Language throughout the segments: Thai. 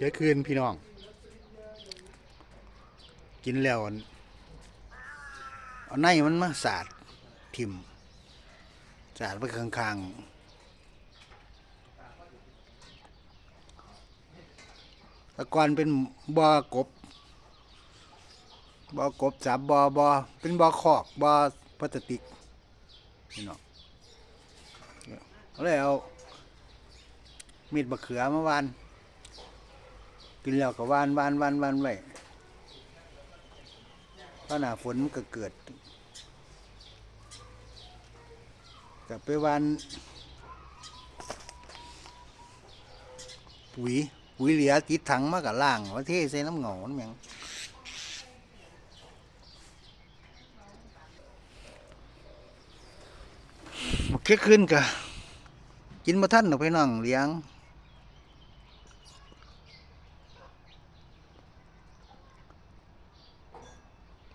เดี๋ยวคืนพี่น้อง กินแล้วอันเอาในมันมาสาดทิมสาดไปข้างๆตะกอนเป็นบ่อกบบ่อกบจับบอบอเป็นบ่อคอกบ่อพลาสติกพี่น้องเอาเลยเอามีดมะเขือมาวาน กินแล้วก็วานวานวานวานไว้เพราะหนาฝนมันก็เกิดกลับไปวานปุ๋ยปุ๋ยเหลือติดถังมากับล่างว่าเทใส่น้ำเหงาน้ำหยังมาเค็ขึ้นกะกินมาท่านหนูไปน้องเลี้ยง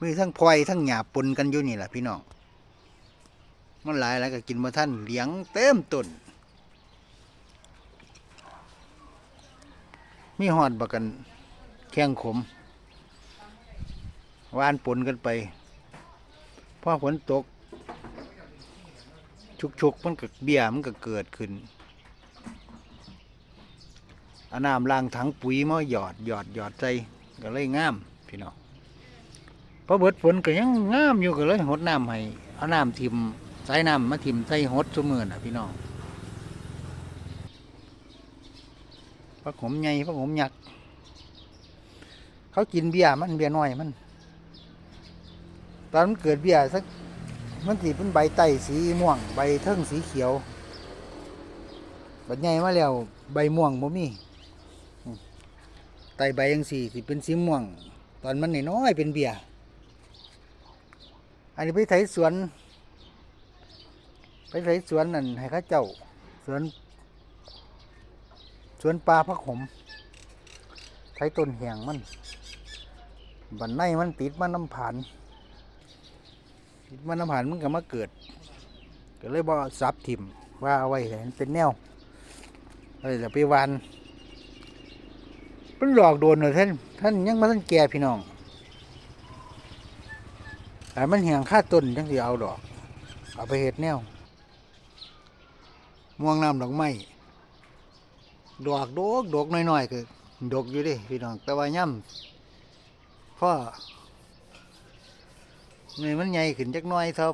มีทั้งพลอยทั้งหยาปนกันอยู่นี่แหละพี่น้องมันหลายแล้วก็กินมาท่านเลี้ยงเต็มต้นมีหอดบักกันแข้งขมวานปนกันไปพอฝนตก ชุกๆมันก็เบี้ยมันก็เกิดขึ้นอาน้ำล้างถังปุ๋ยมาหยอดหยอดหยอดใจก็เลยงาม พี่น้อง พอเบิดฝนก็ยังงามอยู่ก็เลยหดน้ำให้เอาน้ำทิมใส่น้ำมาทิมใส่หดทุมือน่ะพี่น้องพระขมใหญ่พระขมยักษ์เขากินเบียร์มันเบียร์น้อยมัน ตอนมันเกิดเบียร์สักมันสีเป็นใบไต่สีม่วง ใบเทิงสีเขียวบัดใหญ่มาแล้วใบม่วงบ่มีไต่ใบยังสีสิเป็นสีม่วง ตอนมันน้อยเป็นเบียร์ อันนี้ไปไถสวน ไปไถสวนนั่นให้ข้าเจ้าสวน สวนปลาพักหมไถต้นแหงมันบันในมันติดมันน้ำผ่านติดมันน้ำผ่านมันก็มาเกิดก็เลยบอซับถิ่มว่าเอาไว้ให้มันเป็นแนวเลยจะไปวานเป็นหลอกโดนเลยท่านท่านยังมาท่านแก่พี่น้อง แต่มันเหี่ยงค่าต้นจังสิเอาดอก เอาไปเห็ดแนว ม่วงน้ำดอกไม้ดอกดกดกน้อยๆคือดกอยู่ดิพี่น้องแต่ว่าย่ำพ่อนี่มันใหญ่ขึ้นจักน้อยเท่า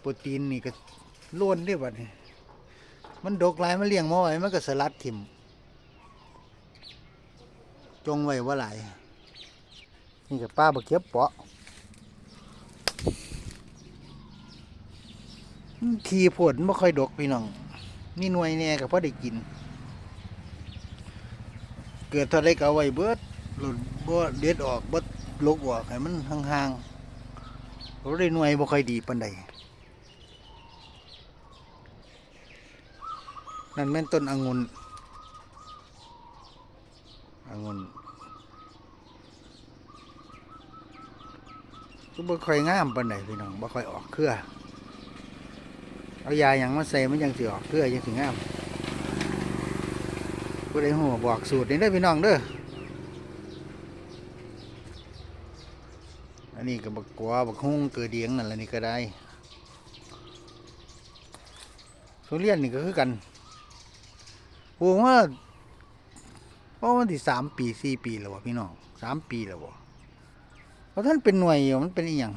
โปรตีนนี่ก็ล้วนเด้บัดนี้มันดกหลายมันเลี้ยงมาไว้มันก็สลัดถิ่มจงไว้ว่าหลายนี่กับป้าบะเขียบเปาะ ขี่ผลไม่ค่อยดกพี่น้องนี่หน่วยแน่กับพ่อได้กิน เกิดเท่าไรก็เอาไว้เบิดหลุดบ่เด็ดออกบ่ลกออกให้มันห่างๆเราได้หน่วยบ่ค่อยดีปานใดนั่นแม่นต้นองุ่นองุ่นก็บ่ค่อยงามปานใดพี่น้องบ่ค่อยออกเครือ เอายาอย่างมาใส่มันยังสิออกเกลือยังสิงามผู้ใดหัวบอกสูตรนี้ได้พี่น้องเด้ออันนี้ก็บักกัวบักฮุ้งเกลือเดียงนั่นแหละนี่ก็ได้ทุเรียนนี่ก็คือกันปลูกว่าเพราะมันที่สามปีสี่ปีแล้ววะพี่น้องสามปีแล้ววะเพราะท่านเป็นหน่วยอยู่มันเป็นอีหยัง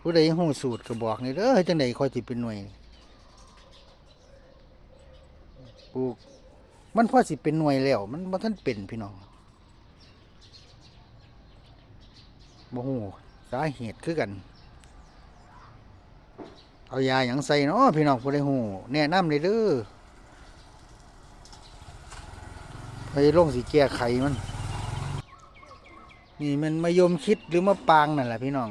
ผู้ใดหูสูตรก็บอกนี่เด้อจังใดคอยสิเป็นหน่วย ปลูก มันพอสิเป็นหน่วยแล้ว มันบ่ทันเป็นพี่น้องบ่ฮู้สาเหตุคือกัน เอายาหยังใส่เนาะพี่น้องผู้ใดฮู้แนะนำเลยเด้อไปลงสิแก้ไขมัน นี่มันมายมคิดหรือมะปางนั่นแหละพี่น้อง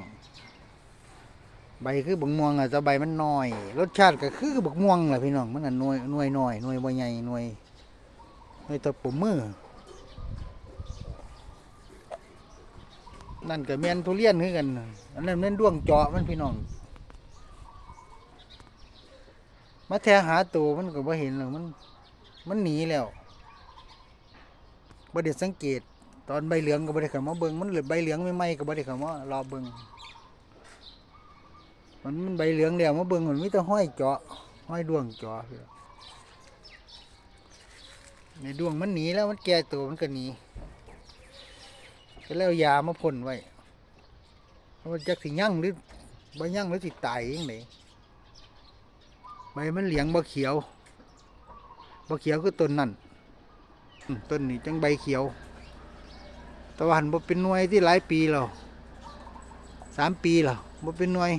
ใบคือบักม่วงอะแต่ใบมันน้อย รสชาติก็คือบักม่วงแหละพี่น้องมันอะหน่วยหน่วยน้อยหน่วยบ่ใหญ่หน่วยหน่วยตะปุ่มมือนั่นก็แมนทุเรียนคือกันอันนั้นแม่นด้วงเจาะมันพี่น้องมาแทหาตัวมันก็บ่เห็นหรอกมัน มันหนีแล้วบ่ได้สังเกต ตอนใบเหลืองก็บ่ได้เข้ามาเบิ่งมันเหลือใบเหลืองใหม่ๆก็บ่ได้เข้ามารอเบิ่ง มันมันใบเหลืองแล้วมาเบิ่งมันมีแต่ห้อยเจาะห้อยดวงเจาะพี่น้อในดวงมันหนีแล้วมันแก่ตัวมันก็หนีก็แล้วยามาพ่นไว้เพราะมันจักสิยั่งหรือบ่ยั่งหรือสิตายจังไดใบมันเหลืองบ่เขียวบ่เขียวคือต้นนั่นต้นนี้จังใบเขียวตะวันบ่เป็นหน่วยที่หลายปีแล้วสามปีแล้วบ่เป็นหน่วย